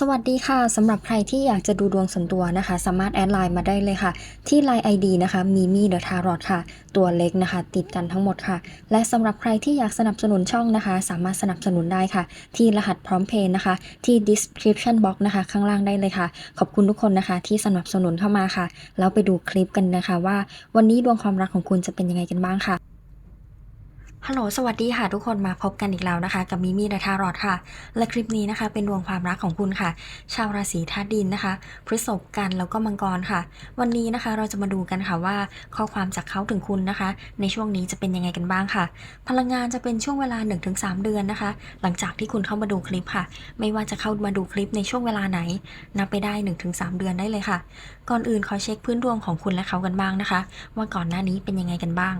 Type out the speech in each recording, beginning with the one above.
สวัสดีค่ะสำหรับใครที่อยากจะดูดวงส่วนตัวนะคะ สามารถแอดไลน์มาได้เลยค่ะ ที่ Line ID นะคะมีมี่เดอะทารอตค่ะ ตัวเล็กนะคะ ติดกันทั้งหมดค่ะ และสำหรับใครที่อยากสนับสนุนช่องนะคะ สามารถสนับสนุนได้ค่ะ ที่รหัสพร้อมเพย์นะคะ ที่ description box นะคะ ข้างล่างได้เลยค่ะ ขอบคุณทุกคนนะคะ ที่สนับสนุนเข้ามาค่ะ แล้วไปดูคลิปกันนะคะว่า วันนี้ดวงความรักของคุณจะเป็นยังไงกันบ้างค่ะ ฮัลโหล สวัสดีค่ะทุกคนมาพบกันอีกแล้วนะคะ กับมิมี่เดอะทารอตค่ะ และคลิปนี้นะคะ เป็นดวงความรักของคุณค่ะ ชาวราศีธาตุดินนะคะ พฤษภกันแล้วก็มังกรค่ะ วันนี้นะคะเราจะมาดูกันค่ะว่าข้อความจากเขาถึงคุณนะคะ ในช่วงนี้จะเป็นยังไงกันบ้างค่ะ พลังงานจะเป็นช่วงเวลา 1-3 เดือนนะคะ หลังจากที่คุณเข้ามาดูคลิปค่ะ ไม่ว่าจะเข้ามาดูคลิปในช่วงเวลาไหน นับไปได้ 1-3 เดือนได้เลยค่ะ ก่อนอื่นขอเช็คพื้นดวงของคุณและเขากันบ้างนะคะ ว่าก่อนหน้านี้เป็นยังไงกันบ้าง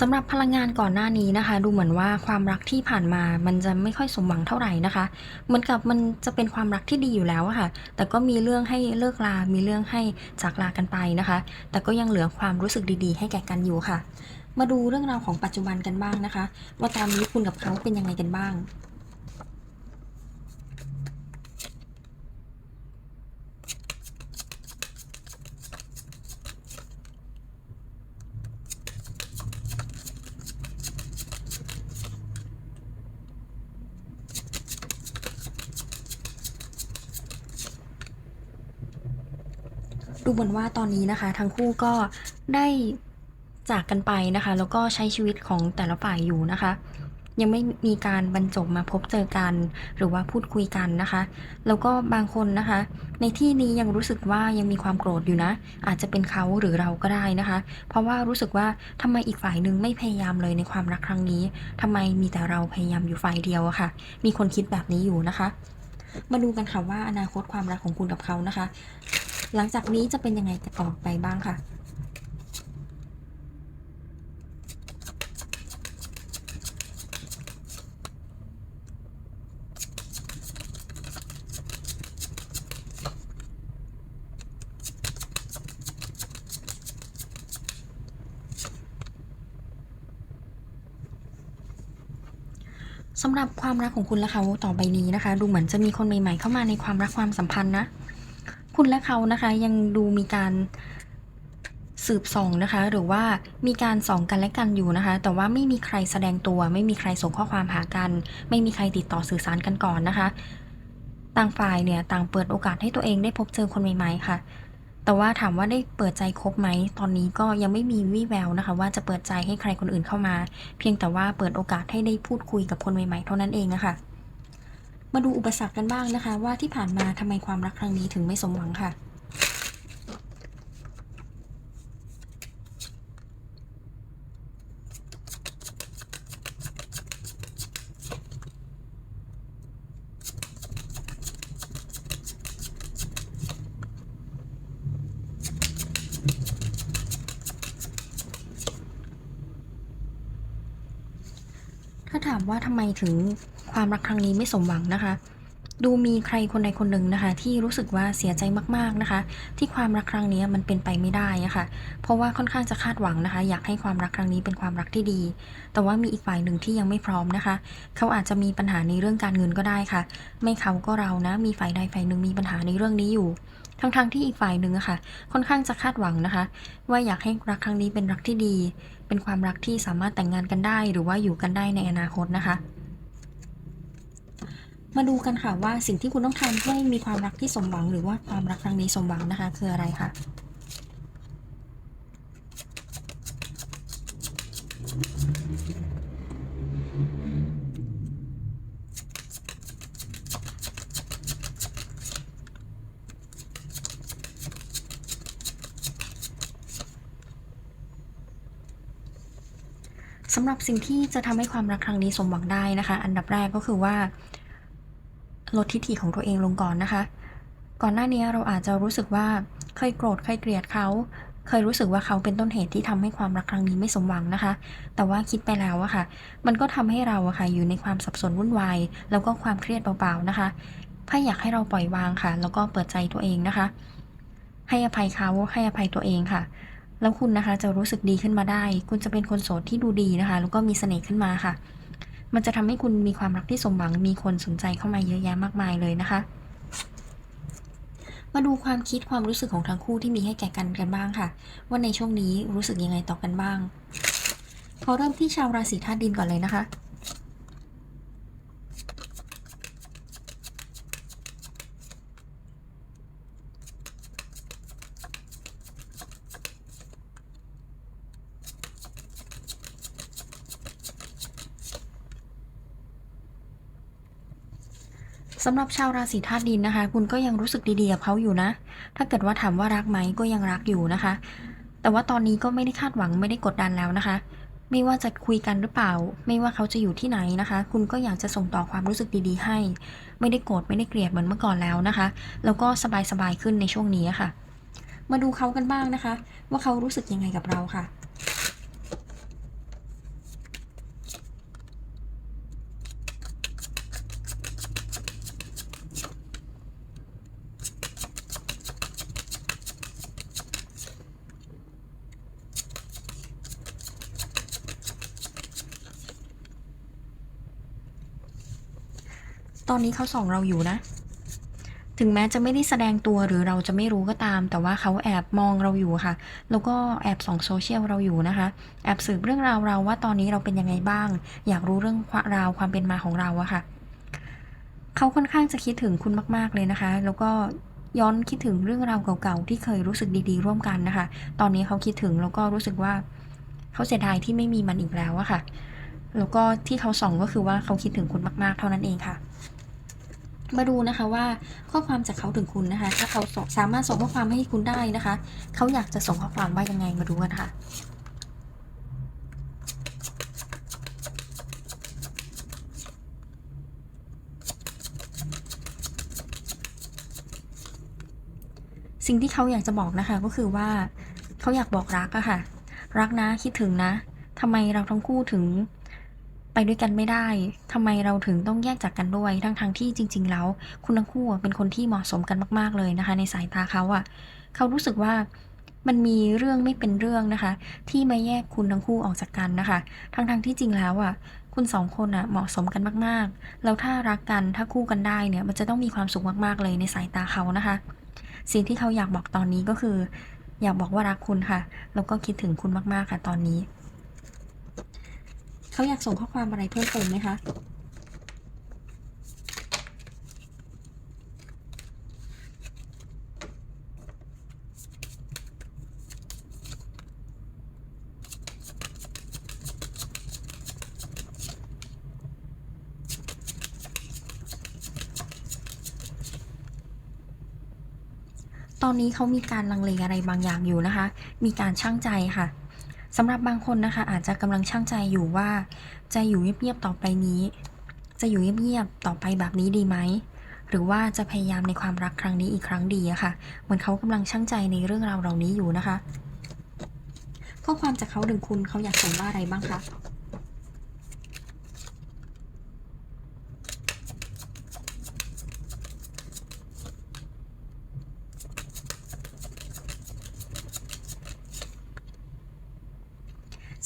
สำหรับพลังงานก่อนหน้านี้นะคะ ดูเหมือนว่าความรักที่ผ่านมามันจะไม่ค่อยสมหวังเท่าไหร่นะคะ เหมือนกับมันจะเป็นความรักที่ดีอยู่แล้วค่ะ แต่ก็มีเรื่องให้เลิกลา มีเรื่องให้จากลากันไปนะคะ แต่ก็ยังเหลือความรู้สึกดีๆ ให้แก่กันอยู่ค่ะ มาดูเรื่องราวของปัจจุบันกันบ้างนะคะ ว่าตอนนี้คุณกับเขาเป็นยังไงกันบ้าง เหมือนว่าตอนนี้นะคะ ทั้งคู่ก็ได้จากกันไปนะคะ แล้วก็ใช้ชีวิตของแต่ละฝ่ายอยู่นะคะ ยังไม่มีการบรรจบมาพบเจอกัน หรือว่าพูดคุยกันนะคะ แล้วก็บางคนนะคะ ในที่นี้ยังรู้สึกว่ายังมีความโกรธอยู่นะ อาจจะเป็นเขาหรือเราก็ได้นะคะ เพราะว่ารู้สึกว่าทำไมอีกฝ่ายหนึ่งไม่พยายามเลยในความรักครั้งนี้ทำไมมีแต่เราพยายามอยู่ฝ่ายเดียวอะค่ะ มีคนคิดแบบนี้อยู่นะคะ มาดูกันค่ะว่าอนาคตความรักของคุณกับเขานะคะ หลังจากนี้จะเป็นยังไงต่อไปบ้างค่ะ สำหรับความรักของคุณและเขาต่อไปนี้นะคะ ดูเหมือนจะมีคนใหม่ๆ เข้ามาในความรักความสัมพันธ์นะ คุณและเขานะคะ ยังดูมีการสืบส่องนะคะ หรือว่ามีการส่องกันและกันอยู่นะคะ แต่ว่าไม่มีใครแสดงตัว ไม่มีใครส่งข้อความหากัน ไม่มีใครติดต่อสื่อสารกันก่อนนะคะ ต่างฝ่ายเนี่ยต่างเปิดโอกาสให้ตัวเองได้พบเจอคนใหม่ๆค่ะ แต่ว่าถามว่าได้เปิดใจคบไหม ตอนนี้ก็ยังไม่มีวี่แววนะคะ ว่าจะเปิดใจให้ใครคนอื่นเข้ามา เพียงแต่ว่าเปิดโอกาสให้ได้พูดคุยกับคนใหม่ๆ เท่านั้นเองนะคะ มาดูอุปสรรคกันบ้างนะคะ ว่าที่ผ่านมาทำไมความรักครั้งนี้ถึงไม่สมหวังค่ะ ถ้าถามว่าทำไมถึง ความรักครั้งนี้ไม่สมหวังนะคะ ดูมีใครคนใดคนหนึ่งนะคะ ที่รู้สึกว่าเสียใจมากๆนะคะ ที่ความรักครั้งนี้มันเป็นไปไม่ได้อะค่ะ เพราะว่าค่อนข้างจะคาดหวังนะคะ อยากให้ความรักครั้งนี้เป็นความรักที่ดี แต่ว่ามีอีกฝ่ายหนึ่งที่ยังไม่พร้อมนะคะ เขาอาจจะมีปัญหาในเรื่องการเงินก็ได้ค่ะ ไม่เขาก็เรานะ มีฝ่ายใดฝ่ายหนึ่งมีปัญหาในเรื่องนี้อยู่ทั้งๆที่อีกฝ่ายหนึ่งอะค่ะ ค่อนข้างจะคาดหวังนะคะ ว่าอยากให้รักครั้งนี้เป็นรักที่ดี เป็นความรักที่สามารถแต่งงานกันได้ หรือว่าอยู่กันได้ในอนาคตนะคะ มาดูกันค่ะว่าสิ่งที่คุณต้องทำเพื่อให้มีความรักที่สมหวัง หรือว่าความรักครั้งนี้สมหวังนะคะ คืออะไรคะสำหรับสิ่งที่จะทำให้ความรักครั้งนี้สมหวังได้นะคะ อันดับแรกก็คือว่า ลดทิฐิของตัวเองลงก่อนนะคะ ก่อนหน้านี้เราอาจจะรู้สึกว่าเคยโกรธเคยเกลียดเขา เคยรู้สึกว่าเขาเป็นต้นเหตุที่ทำให้ความรักครั้งนี้ไม่สมหวังนะคะ แต่ว่าคิดไปแล้วอะค่ะ มันก็ทำให้เราอะค่ะอยู่ในความสับสนวุ่นวายแล้วก็ความเครียดเบาๆนะคะถ้าอยากให้เราปล่อยวางค่ะ แล้วก็เปิดใจตัวเองนะคะ ให้อภัยเขาให้อภัยตัวเองค่ะ แล้วคุณนะคะจะรู้สึกดีขึ้นมาได้ คุณจะเป็นคนโสดที่ดูดีนะคะ แล้วก็มีเสน่ห์ขึ้นมาค่ะ มันจะทำให้คุณมีความรักที่สมหวัง มีคนสนใจเข้ามาเยอะแยะมากมายเลยนะคะ มาดูความคิดความรู้สึกของทั้งคู่ที่มีให้แก่กันกันบ้างค่ะ ว่าในช่วงนี้รู้สึกยังไงต่อกันบ้าง ขอเริ่มที่ชาวราศีธาตุดินก่อนเลยนะคะ สำหรับชาวราศีธาตุดินนะคะ คุณก็ยังรู้สึกดีๆกับเขาอยู่นะ ถ้าเกิดว่าถามว่ารักไหมก็ยังรักอยู่นะคะ แต่ว่าตอนนี้ก็ไม่ได้คาดหวังไม่ได้กดดันแล้วนะคะ ไม่ว่าจะคุยกันหรือเปล่า ไม่ว่าเขาจะอยู่ที่ไหนนะคะ คุณก็อยากจะส่งต่อความรู้สึกดีๆให้ ไม่ได้โกรธไม่ได้เกลียดเหมือนเมื่อก่อนแล้วนะคะ แล้วก็สบายๆขึ้นในช่วงนี้ค่ะ มาดูเขากันบ้างนะคะ ว่าเขารู้สึกยังไงกับเราค่ะ อนนี้เขาส่องเราอยู่นะ ถึงแม้จะไม่ได้แสดงตัวหรือเราจะไม่รู้ก็ตาม แต่ว่าเขาแอบมองเราอยู่ค่ะ แล้วก็แอบส่องโซเชียลเราอยู่นะคะ แอบสืบเรื่องราวเราว่าตอนนี้เราเป็นยังไงบ้าง อยากรู้เรื่องราวความเป็นมาของเราอะค่ะ เขาค่อนข้างจะคิดถึงคุณมาก ๆเลยนะคะ แล้วก็ย้อนคิดถึงเรื่องราวเก่าๆที่เคยรู้สึกดีๆ ร่วมกันนะคะ ตอนนี้เขาคิดถึงแล้วก็รู้สึกว่าเขาเสียดายที่ไม่มีมันอีกแล้วอะค่ะ แล้วก็ที่เขาส่องก็คือว่าเขาคิดถึงคุณมากๆ เท่านั้นเองค่ะ มาดูนะคะว่าข้อความจากเขาถึงคุณนะคะ ถ้าเขาสามารถส่งข้อความให้คุณได้นะคะ เขาอยากจะส่งข้อความว่ายังไงมาดูกันค่ะสิ่งที่เขาอยากจะบอกนะคะก็คือว่าเขาอยากบอกรักอะค่ะ รักนะคิดถึงนะทำไมเราทั้งคู่ถึง ไปด้วยกันไม่ได้ทำไมเราถึงต้องแยกจากกันด้วย ทั้งทงๆที่จริง ๆ แล้ว คุณทั้งคู่เป็นคนที่เหมาะสมกันมาก ๆ เลยนะคะ ในสายตาเขาอะเขารู้สึกว่ามันมีเรื่องไม่เป็นเรื่องนะคะ ที่มาแยกคุณทั้งคู่ออกจากกันนะคะ ทั้งทงๆที่จริงแล้วอะคุณสองคนอะเหมาะสมกันมากๆ แล้วถ้ารักกันถ้าคู่กันได้เนี่ย มันจะต้องมีความสุขมากๆเลยในสายตาเขานะคะ สิ่งที่เขาอยากบอกตอนนี้ก็คือ อยากบอกว่ารักคุณค่ะ แล้วก็คิดถึงคุณมากๆค่ะตอนนี้ เขาอยากส่งข้อความอะไรเพิ่มเติมไหมคะตอนนี้เขามีการลังเลอะไรบางอย่างอยู่นะคะ มีการช่างใจค่ะ สำหรับบางคนนะคะ อาจจะกำลังช่างใจอยู่ว่า จะอยู่เงียบๆต่อไปนี้ จะอยู่เงียบๆต่อไปแบบนี้ดีไหมหรือว่าจะพยายามในความรักครั้งนี้อีกครั้งดีอะค่ะ เหมือนเขากำลังช่างใจในเรื่องราวเหล่านี้อยู่นะคะข้อความจากเขาถึงคุณเขาอยากส่งว่าอะไรบ้างคะ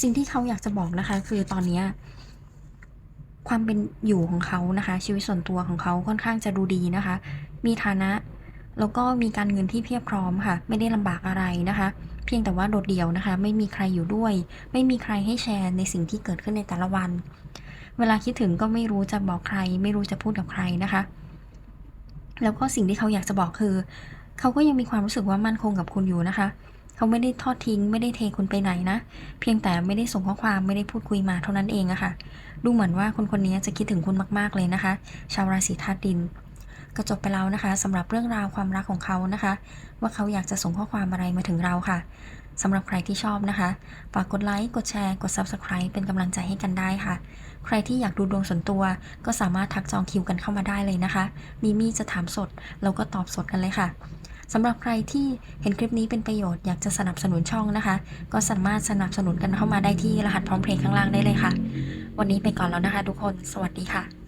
สิ่งที่เขาอยากจะบอกนะคะ คือตอนนี้ความเป็นอยู่ของเขานะคะ ชีวิตส่วนตัวของเขาค่อนข้างจะดูดีนะคะ มีฐานะ แล้วก็มีการเงินที่เพียบพร้อมค่ะ ไม่ได้ลำบากอะไรนะคะ เพียงแต่ว่าโดดเดี่ยวนะคะ ไม่มีใครอยู่ด้วย ไม่มีใครให้แชร์ในสิ่งที่เกิดขึ้นในแต่ละวัน เวลาคิดถึงก็ไม่รู้จะบอกใคร ไม่รู้จะพูดกับใครนะคะ แล้วก็สิ่งที่เขาอยากจะบอกคือ เขาก็ยังมีความรู้สึกว่ามั่นคงกับคุณอยู่นะคะ เขาไม่ได้ทอดทิ้ง ไม่ได้เทคุณไปไหนนะ เพียงแต่ไม่ได้ส่งข้อความไม่ได้พูดคุยมาเท่านั้นเองอะค่ะ ดูเหมือนว่าคนคนนี้จะคิดถึงคุณมาก ๆเลยนะคะ ชาวราศีธาตุดินก็จบไปแล้วนะคะสำหรับเรื่องราวความรักของเขานะคะ ว่าเขาอยากจะส่งข้อความอะไรมาถึงเราค่ะสำหรับใครที่ชอบนะคะฝากกดไลค์กดแชร์กด Subscribe เป็นกำลังใจให้กันได้ค่ะ ใครที่อยากดูดวงส่วนตัว ก็สามารถทักจองคิวกันเข้ามาได้เลยนะคะ มีมี่จะถามสดแล้วก็ตอบสดกันเลยค่ะ สำหรับใครที่เห็นคลิปนี้เป็นประโยชน์อยากจะสนับสนุนช่องนะคะ ก็สามารถสนับสนุนกันเข้ามาได้ที่รหัสพร้อมเพลงข้างล่างได้เลยค่ะ วันนี้ไปก่อนแล้วนะคะทุกคน สวัสดีค่ะ